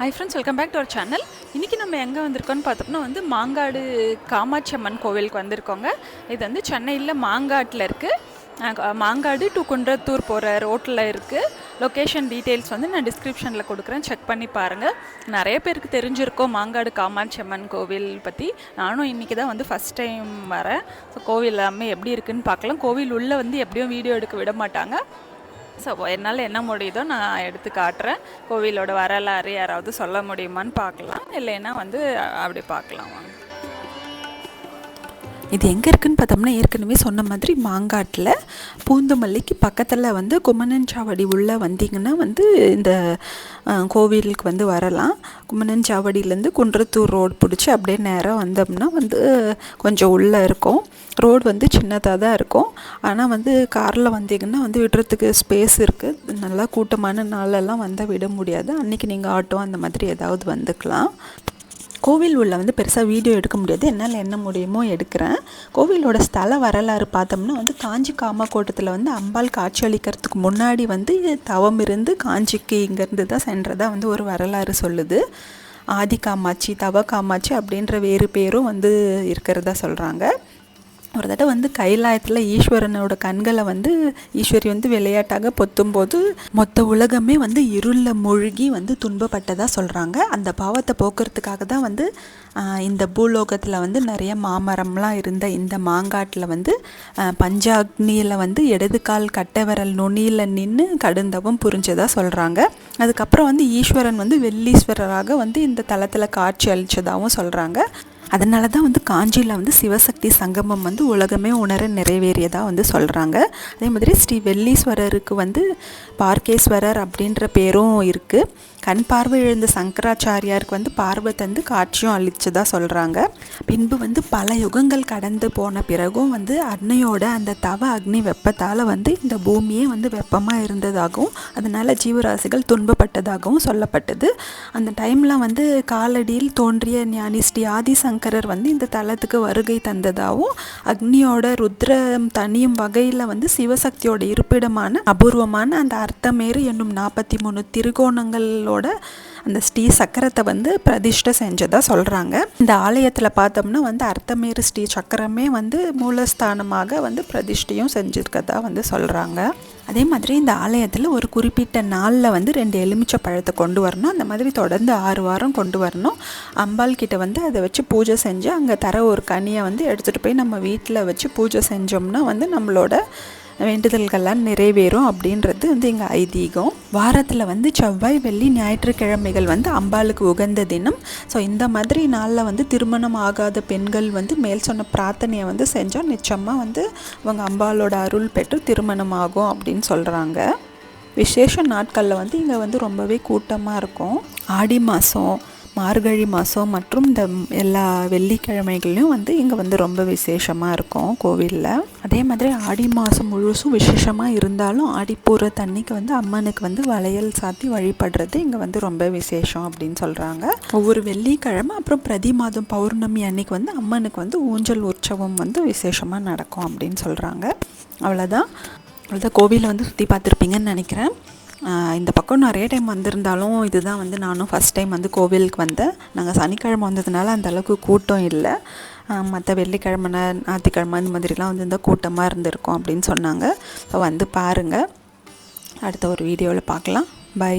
Hi friends welcome back to our channel இன்றைக்கி நம்ம எங்கே வந்திருக்கோம்னு பார்த்தோம்னா வந்து மாங்காடு காமாட்சி அம்மன் கோவிலுக்கு வந்திருக்கோங்க. இது வந்து சென்னையில் மாங்காட்டில் இருக்குது மாங்காடு டு குன்றத்தூர் போகிற ரோட்டில் இருக்குது லொக்கேஷன் டீட்டெயில்ஸ் வந்து நான் டிஸ்கிரிப்ஷனில் கொடுக்குறேன். செக் பண்ணி பாருங்கள் நிறைய பேருக்கு தெரிஞ்சிருக்கோம் மாங்காடு காமாட்சி அம்மன் கோவில் பற்றி நானும் இன்றைக்கி தான் வந்து ஃபஸ்ட் டைம் வரேன். ஸோ கோவில் எல்லாமே எப்படி இருக்குதுன்னு பார்க்கலாம். கோவில் உள்ளே வந்து எப்படியும் வீடியோ எடுக்க விட மாட்டாங்க. ஸோ என்னால் என்ன முடியுதோ நான் எடுத்து காட்டுறேன். கோவிலோட வரலாறு யாராவது சொல்ல முடியுமான்னு பார்க்கலாம். இல்லைன்னா வந்து அப்படி பார்க்கலாம் வாங்க. இது எங்கே இருக்குன்னு பார்த்தோம்னா ஏற்கனவே சொன்ன மாதிரி மாங்காட்டில் பூந்தமல்லிக்கு பக்கத்தில் வந்து குமணஞ்சாவடி உள்ளே வந்தீங்கன்னா வந்து இந்த கோவிலுக்கு வந்து வரலாம். குமணஞ்சாவடியிலேருந்து குன்றத்தூர் ரோடு பிடிச்சி அப்படியே நேராக வந்தோம்னா வந்து கொஞ்சம் உள்ளே இருக்கும். ரோடு வந்து சின்னதாக தான் இருக்கும். ஆனால் வந்து காரில் வந்தீங்கன்னா வந்து விடுறதுக்கு ஸ்பேஸ் இருக்குது நல்லா கூட்டமான நாளெல்லாம் வந்தால் விட முடியாது. அன்றைக்கி நீங்கள் ஆட்டோ அந்த மாதிரி ஏதாவது வந்துக்கலாம். கோவில் உள்ள வந்து பெருசாக வீடியோ எடுக்க முடியாது. என்னால் என்ன முடியுமோ எடுக்கிறேன். கோவிலோட ஸ்தல வரலாறு பார்த்தோம்னா வந்து காஞ்சி காமக்கோட்டத்தில் வந்து அம்பாள் காட்சி அளிக்கிறதுக்கு முன்னாடி வந்து தவம் இருந்து காஞ்சிக்கு இங்கேருந்து தான் சென்றதாக வந்து ஒரு வரலாறு சொல்லுது. ஆதி காமாட்சி தவ காமாட்சி அப்படின்ற வேறு பேரும் வந்து இருக்கிறதா சொல்கிறாங்க ஒரு தடவை வந்து கைலாயத்தில் ஈஸ்வரனோட கண்களை வந்து ஈஸ்வரி வந்து விளையாட்டாக பொத்தும்போது மொத்த உலகமே வந்து இருளில் மூழ்கி வந்து துன்பப்பட்டதாக சொல்கிறாங்க அந்த பாவத்தை போக்குறதுக்காக தான் வந்து இந்த பூலோகத்தில் வந்து நிறைய மாமரம்லாம் இருந்த இந்த மாங்காட்டில் வந்து பஞ்சாக்னியில் வந்து இடது கால் கட்டை விரல் நுனியில் நின்று கடுந்தவும் புரிஞ்சதாக சொல்கிறாங்க அதுக்கப்புறம் வந்து ஈஸ்வரன் வந்து வெள்ளீஸ்வரராக வந்து இந்த தளத்தில் காட்சி அளித்ததாகவும் சொல்கிறாங்க அதனால தான் வந்து காஞ்சியில் வந்து சிவசக்தி சங்கமம் வந்து உலகமே உணர நிறைவேறியதாக வந்து சொல்கிறாங்க அதே மாதிரி ஸ்ரீ வெள்ளீஸ்வரருக்கு வந்து பார்க்கேஸ்வரர் அப்படின்ற பேரும் இருக்குது கண் பார்வை இழந்த சங்கராச்சாரியாருக்கு வந்து பார்வை தந்து காட்சியும் அளிச்சதா சொல்கிறாங்க பின்பு வந்து பல யுகங்கள் கடந்து போன பிறகும் வந்து அன்னையோட அந்த தவ அக்னி வெப்பத்தால் வந்து இந்த பூமியே வந்து வெப்பமாக இருந்ததாகவும் அதனால் ஜீவராசிகள் துன்பப்பட்டதாகவும் சொல்லப்பட்டது. அந்த டைமில் வந்து காலடியில் தோன்றிய ஞானி ஸ்ரீ ஆதிசங்கரர் வந்து இந்த தலத்துக்கு வருகை தந்ததாகவும் அக்னியோட ருத்ரம் தனியும் வகையில் வந்து சிவசக்தியோட இருப்பிடமான அபூர்வமான அந்த அர்த்தமேறு என்னும் நாற்பத்தி மூணு திருகோணங்கள் திருகோணங்களோட அந்த ஸ்ரீ சக்கரத்தை வந்து பிரதிஷ்டை செஞ்சதாக சொல்கிறாங்க இந்த ஆலயத்தில் பார்த்தோம்னா வந்து அர்த்தமேறு ஸ்ரீ சக்கரமே வந்து மூலஸ்தானமாக வந்து பிரதிஷ்டையும் செஞ்சுருக்கதா வந்து சொல்கிறாங்க அதே மாதிரி இந்த ஆலயத்தில் ஒரு குறிப்பிட்ட நாளில் வந்து ரெண்டு எலுமிச்சை பழத்தை கொண்டு வரணும். அந்த மாதிரி தொடர்ந்து ஆறு வாரம் கொண்டு வரணும். அம்பாள் கிட்ட வந்து அதை வச்சு பூஜை செஞ்சு அங்கே தர ஒரு கனியை வந்து எடுத்துகிட்டு போய் நம்ம வீட்டில் வச்சு பூஜை செஞ்சோம்னா வந்து நம்மளோட வேண்டுதல்கள்லாம் நிறைவேறும் அப்படின்றது வந்து எங்கள் ஐதீகம். வாரத்தில் வந்து செவ்வாய் வெள்ளி ஞாயிற்றுக்கிழமைகள் வந்து அம்பாளுக்கு உகந்த தினம். ஸோ இந்த மாதிரி நாளில் வந்து திருமணம் ஆகாத பெண்கள் வந்து மேல் சொன்ன பிரார்த்தனையை வந்து செஞ்சால் நிச்சயமாக வந்து அவங்க அம்பாளோட அருள் பெற்று திருமணம் ஆகும் அப்படின்னு சொல்கிறாங்க விசேஷ நாட்களில் வந்து இங்கே வந்து ரொம்பவே கூட்டமாக இருக்கும். ஆடி மாதம் மார்கழி மாதம் மற்றும் இந்த எல்லா வெள்ளிக்கிழமைகளையும் வந்து இங்கே வந்து ரொம்ப விசேஷமாக இருக்கும் கோவிலில். அதே மாதிரி ஆடி மாதம் முழுசும் விசேஷமாக இருந்தாலும் ஆடிப்பூர தண்ணிக்கு வந்து அம்மனுக்கு வந்து வளையல் சாத்தி வழிபடுறது இங்கே வந்து ரொம்ப விசேஷம் அப்படின்னு சொல்கிறாங்க ஒவ்வொரு வெள்ளிக்கிழமை அப்புறம் பிரதி மாதம் பௌர்ணமி அன்னைக்கு வந்து அம்மனுக்கு வந்து ஊஞ்சல் உற்சவம் வந்து விசேஷமாக நடக்கும் அப்படின்னு சொல்கிறாங்க அவ்வளோதான் அவ்வளோதான் கோவிலை வந்து சுற்றி பார்த்துருப்பீங்கன்னு நினைக்கிறேன். இந்த பக்கம் நிறைய டைம் வந்திருந்தாலும் இதுதான் வந்து நானும் ஃபஸ்ட் டைம் வந்து கோவிலுக்கு வந்தேன். நாங்கள் சனிக்கிழமை வந்ததுனால அந்தளவுக்கு கூட்டம் இல்லை. மற்ற வெள்ளிக்கிழமை ஞாயிற்றுக்கிழமை இந்த மாதிரிலாம் வந்து இந்த கூட்டமாக இருந்திருக்கும் அப்படின்னு சொன்னாங்க. ஸோ வந்து பாருங்கள் அடுத்த ஒரு வீடியோவில் பார்க்கலாம். பை